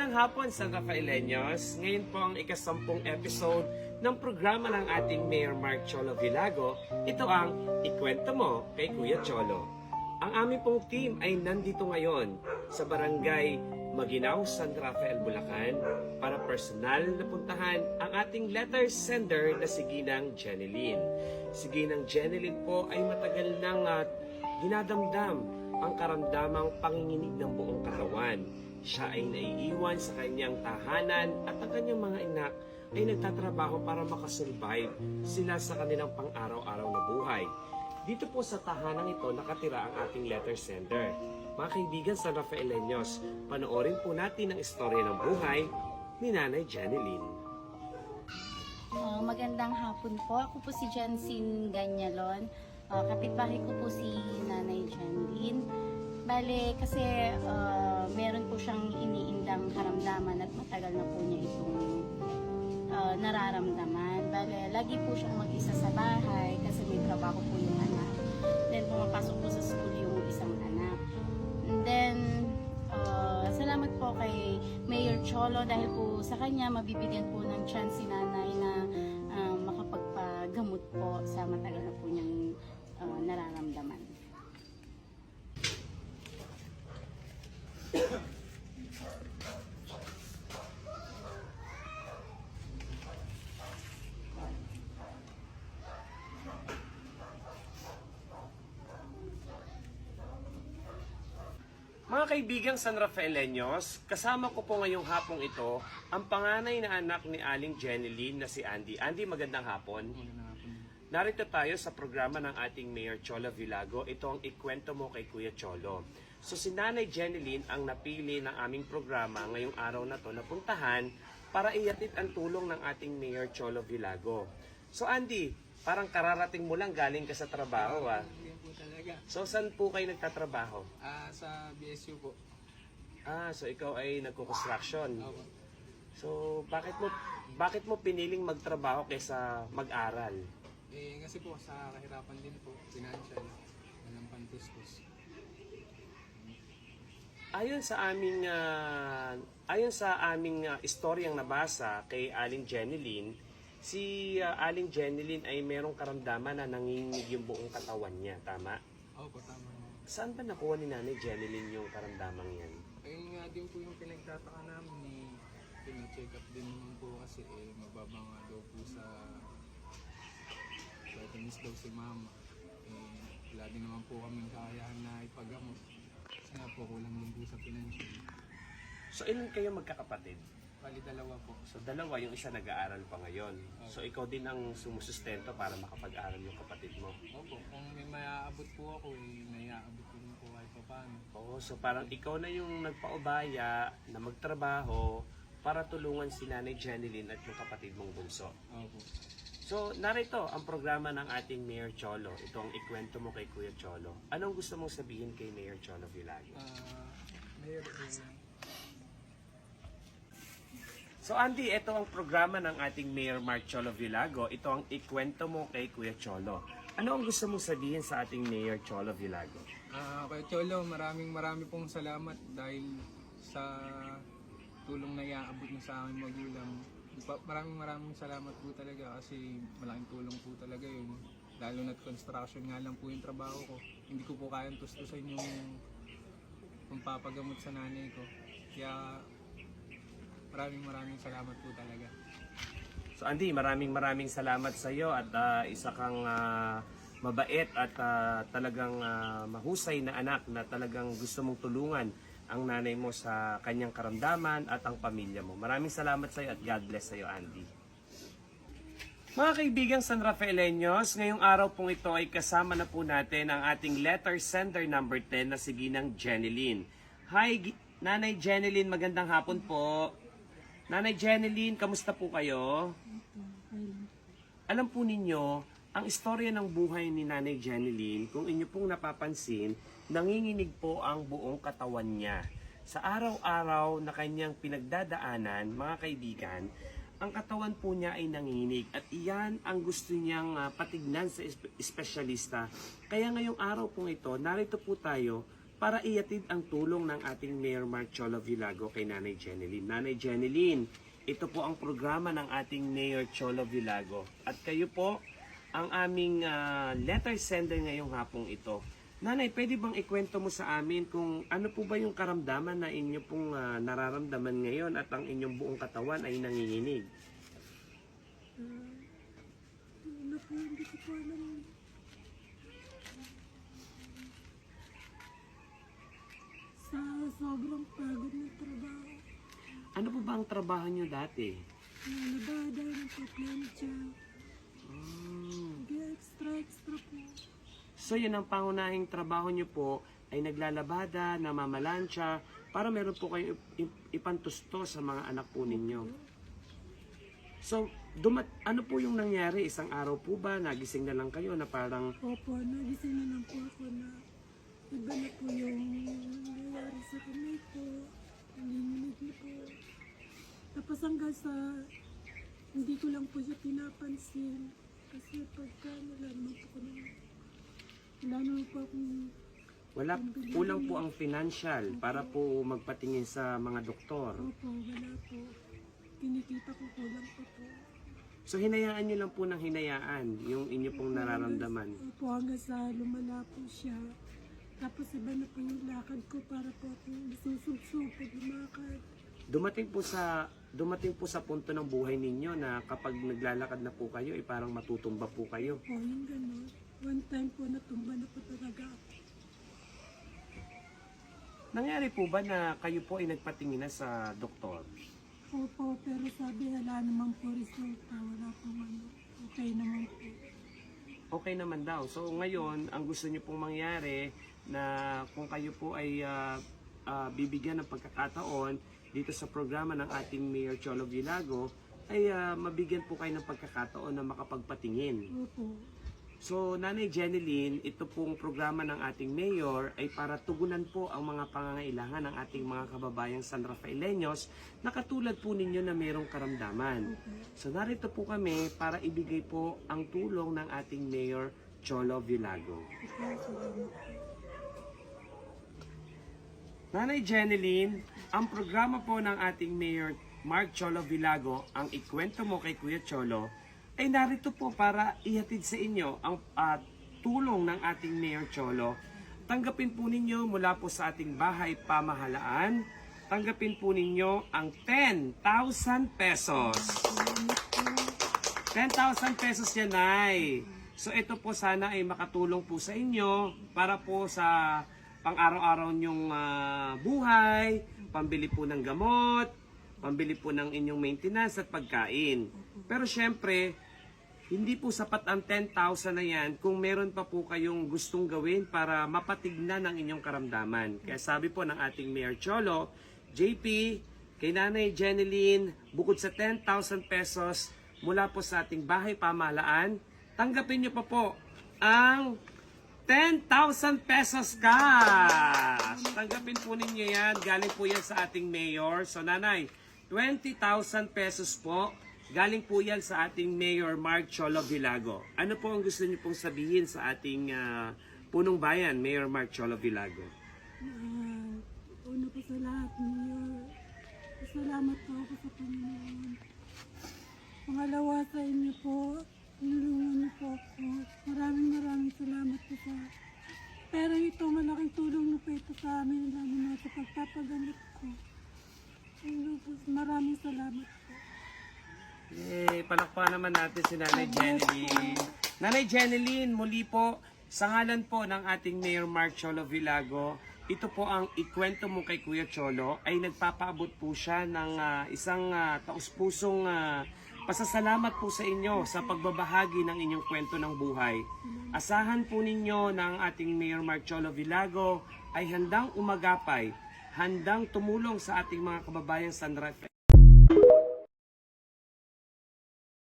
Magandang hapon San Rafaeleños. Ngayon po ang ikasampung episode ng programa ng ating Mayor Mark Cholo Vilago. Ito ang Ikwento Mo kay Kuya Cholo. Ang aming pong team ay nandito ngayon sa barangay Maginaw, San Rafael, Bulacan para personal na puntahan ang ating letter sender na si Ginang Jeneline. Si Ginang Jeneline po ay matagal nang ah, dinadamdam ang karamdamang panginginig ng buong katawan. Siya ay naiiwan sa kanyang tahanan at ang kanyang mga anak ay nagtatrabaho para makasurvive sila sa kanilang pang-araw-araw na buhay. Dito po sa tahanang ito nakatira ang ating letter sender. Mga kaibigan sa Rafaeleños, panoorin po natin ang istorya ng buhay ni Nanay Janeline. Ah, magandang hapon po. Ako po si Jansin Ganyalon. Uh, kapitbahay ko po si Nanay Janlyn. Bale, kasi ah, meron po siyang iniindang karamdaman at matagal na po niya itong ah, nararamdaman. Bale, lagi po siyang mag-isa sa bahay kasi may trabaho po yung anak. Then, pumapasok po sa school yung isang anak. And then, ah, salamat po kay Mayor Cholo dahil po sa kanya mabibigyan po ng chance si nanay na ah, makapagpagamot po sa matagal na po niyang ah, nararamdaman. Mga kaibigang San Rafaeleños, kasama ko po ngayong hapong ito ang panganay na anak ni Aling Jeneline na si Andy. Andy, magandang hapon. Narito tayo sa programa ng ating Mayor Cholo Vilago. Ito ang ikwento mo kay Kuya Cholo. So si Nanay Jeneline ang napili ng aming programa ngayong araw na to na puntahan para iatid ang tulong ng ating Mayor Cholo Vilago. So Andy, parang kararating mo lang galing ka sa trabaho ah. Yan po talaga. So saan po kayo nagtatrabaho? Ah, sa BSU po. Ah, so ikaw ay nagko-construction. Opo. So, bakit mo bakit mo piniling magtrabaho kaysa mag-aral? Eh, kasi po sa kahirapan din po, financial, walang pantustos. Ayon sa aming ah, ayon sa aming ah, istoryang nabasa kay Aling Jeneline, si ah, Aling Jeneline ay merong karamdaman na nanginginig yung buong katawan niya, tama? Opo, tama na. Saan ba nakuha ni Nanay Jeneline yung karamdamang yan? Ayun nga din po yung pinagtataka namin ni pina-check up din naman po kasi eh, mababa nga daw po sa vitamins daw si mama. Eh, wala din naman po kaming kakayahan na ipagamot. Kasi nga po, kulang din po sa financial. So, ilan kayo magkakapatid? Bali dalawa po. So, dalawa, yung isa nag-aaral pa ngayon. So, ikaw din ang sumusustento para makapag-aral yung kapatid mo. Opo, kung may mayaabot po ako, eh, nayaabot ko rin po kahit pa paano. Oo, so parang ikaw na yung nagpaubaya na magtrabaho para tulungan si Nanay Jeneline at yung kapatid mong bunso. Opo. So, narito ang programa ng ating Mayor Cholo. Ito ang ikwento mo kay Kuya Cholo. Anong gusto mong sabihin kay Mayor Cholo Villago? Ah, Mayor, eh, So, Andy, ito ang programa ng ating Mayor Mark Cholo Villago. Ito ang ikwento mo kay Kuya Cholo. Ano ang gusto mong sabihin sa ating Mayor Cholo Villago? Ah, kay Cholo, maraming marami pong salamat dahil sa tulong na iaabot mo sa akin magulang. Pa- Maraming maraming salamat po talaga kasi malaking tulong po talaga yun. Lalo na't construction nga lang po yung trabaho ko. Hindi ko po kayang tustusan yung pampapagamot sa nanay ko. Kaya maraming maraming salamat po talaga. So Andy, maraming maraming salamat sa iyo at ah, isa kang ah, mabait at ah, talagang ah, mahusay na anak na talagang gusto mong tulungan ang nanay mo sa kanyang karamdaman at ang pamilya mo. Maraming salamat sa iyo at God bless sa iyo, Andy. Mga kaibigang San Rafaeleños, ngayong araw pong ito ay kasama na po natin ang ating letter sender number 10 na si Ginang Jeneline. Hi, Nanay Jeneline, magandang hapon po. Nanay Jeneline, kamusta po kayo? Alam po ninyo, ang istorya ng buhay ni Nanay Jeneline, kung inyo pong napapansin, nanginginig po ang buong katawan niya. Sa araw-araw na kanyang pinagdadaanan, mga kaibigan, ang katawan po niya ay nanginginig at iyan ang gusto niyang ah, patignan sa espe- espesyalista. Kaya ngayong araw pong ito, narito po tayo para iatid ang tulong ng ating Mayor Mark Cholo Villago kay Nanay Jeneline. Nanay Jeneline, ito po ang programa ng ating Mayor Cholo Villago. At kayo po ang aming ah, letter sender ngayong hapong ito. Nanay, pwede bang ikwento mo sa amin kung ano po ba yung karamdaman na inyo pong ah, nararamdaman ngayon at ang inyong buong katawan ay nanginginig? Ano po, hindi ko po alam. Sa sobrang pagod ng trabaho, Ano po ba ang trabaho nyo dati? nalabada ng paplantya, Hmm. extra extra po. So yun ang pangunahing trabaho nyo po ay naglalabada, namamalansya, para meron po kayo ipantusto sa mga anak po ninyo. So, dumat ano po yung nangyari? Isang araw po ba? Nagising na lang kayo na parang, Opo, nagising na lang po ako na iba na po yung nangyayari sa kamay ko. Nanginginig na po. Tapos hanggang sa hindi ko lang po siya pinapansin. Kasi pagka wala naman po ko naman. Wala naman po akong wala, kulang po ang financial para po magpatingin sa mga doktor. Opo, wala po. Kinikita ko kulang po po. So, hinayaan nyo lang po ng hinayaan yung inyo pong nararamdaman. Opo, hanggang sa lumala po siya. Tapos iba na po yung lakad ko para po ako susubsub pag lumakad. Dumating po sa dumating po sa punto ng buhay ninyo na kapag naglalakad na po kayo, eh parang matutumba po kayo. Opo, yung gano'n. One time po natumba na po talaga ako. Nangyari po ba na kayo po ay nagpatingin na sa doktor? Opo, pero sabi wala naman po resulta. Wala po ano. Okay naman po. Okay naman daw. So ngayon, ang gusto niyo pong mangyari na kung kayo po ay ah, ah, bibigyan ng pagkakataon dito sa programa ng ating Mayor Cholo Villago, ay ah, mabigyan po kayo ng pagkakataon na makapagpatingin. So, Nanay Jeneline, ito pong programa ng ating mayor ay para tugunan po ang mga pangangailangan ng ating mga kababayang San Rafaeleños na katulad po ninyo na mayroong karamdaman. So, narito po kami para ibigay po ang tulong ng ating mayor Cholo Villago. Nanay Jeneline, ang programa po ng ating Mayor Mark Cholo Villago, ang ikwento mo kay Kuya Cholo, ay narito po para ihatid sa inyo ang ah, tulong ng ating Mayor Cholo. Tanggapin po ninyo mula po sa ating bahay pamahalaan, tanggapin po ninyo ang 10,000 pesos. 10,000 pesos yan ay. So ito po sana ay makatulong po sa inyo para po sa pang-araw-araw nyong ah, buhay, pambili po ng gamot, pambili po ng inyong maintenance at pagkain. Pero syempre, hindi po sapat ang 10,000 na yan kung meron pa po kayong gustong gawin para mapatignan ang inyong karamdaman. Kaya sabi po ng ating Mayor Cholo, JP, kay Nanay Jeneline, bukod sa 10,000 pesos mula po sa ating bahay pamahalaan, tanggapin niyo pa po ang 10,000 pesos cash. Tanggapin po ninyo yan. Galing po yan sa ating mayor. So nanay, 20,000 pesos po. Galing po yan sa ating Mayor Mark Cholo Villago. Ano po ang gusto niyo pong sabihin sa ating ah, punong bayan, Mayor Mark Cholo Villago? Ah, una po sa lahat, Mayor. Salamat po ako sa Panginoon. Pangalawa sa inyo po, tinulungan niyo po ako. Maraming maraming salamat po sa pero ito, malaking tulong niyo po ito sa amin, lalo na sa pagpapagamit ko. Maraming salamat po. Eh, palakpakan naman natin si Nanay Jeneline. Nanay Jeneline, muli po, sa ngalan po ng ating Mayor Mark Cholo Villago, ito po ang ikwento mo kay Kuya Cholo ay nagpapaabot po siya ng ah, isang ah, taus-pusong ah, pasasalamat po sa inyo sa pagbabahagi ng inyong kwento ng buhay. Asahan po ninyo ang ating Mayor Mark Cholo Villago ay handang umagapay, handang tumulong sa ating mga kababayang San Rafael